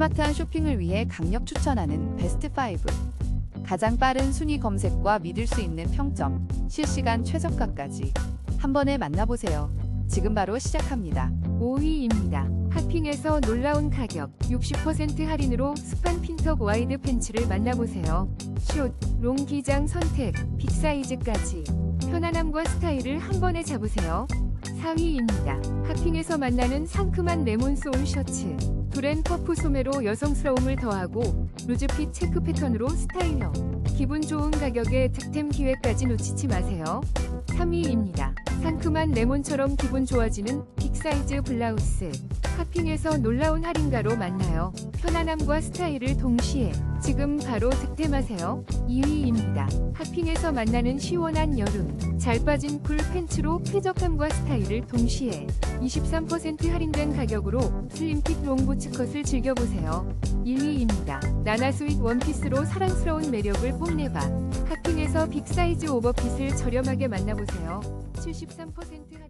스마트한 쇼핑을 위해 강력 추천하는 베스트 5. 가장 빠른 순위 검색과 믿을 수 있는 평점, 실시간 최저가까지 한 번에 만나보세요. 지금 바로 시작합니다. 5위입니다. 핫핑에서 놀라운 가격 60% 할인으로 스판 핀턱 와이드 팬츠를 만나보세요. 숏, 롱 기장 선택, 빅 사이즈까지 편안함과 스타일을 한 번에 잡으세요. 4위입니다. 핫핑에서 만나는 상큼한 레몬 소울 셔츠. 브랜 퍼프 소매로 여성스러움을 더하고 루즈핏 체크 패턴으로 스타일형. 기분 좋은 가격에 득템 기회까지 놓치지 마세요. 3위입니다. 상큼한 레몬처럼 기분 좋아지는 빅사이즈 블라우스. 핫핑에서 놀라운 할인가로 만나요. 편안함과 스타일을 동시에 지금 바로 득템하세요. 2위입니다. 핫핑에서 만나는 시원한 여름. 잘 빠진 쿨 팬츠로 쾌적함과 스타일을 동시에 23% 할인된 가격으로 슬림핏 롱부츠 컷을 즐겨보세요. 1위입니다. 나나스윗 원피스로 사랑스러운 매력을 뽐내봐. 핫핑에서 빅사이즈 오버핏을 저렴하게 만나보세요. 73% 할인.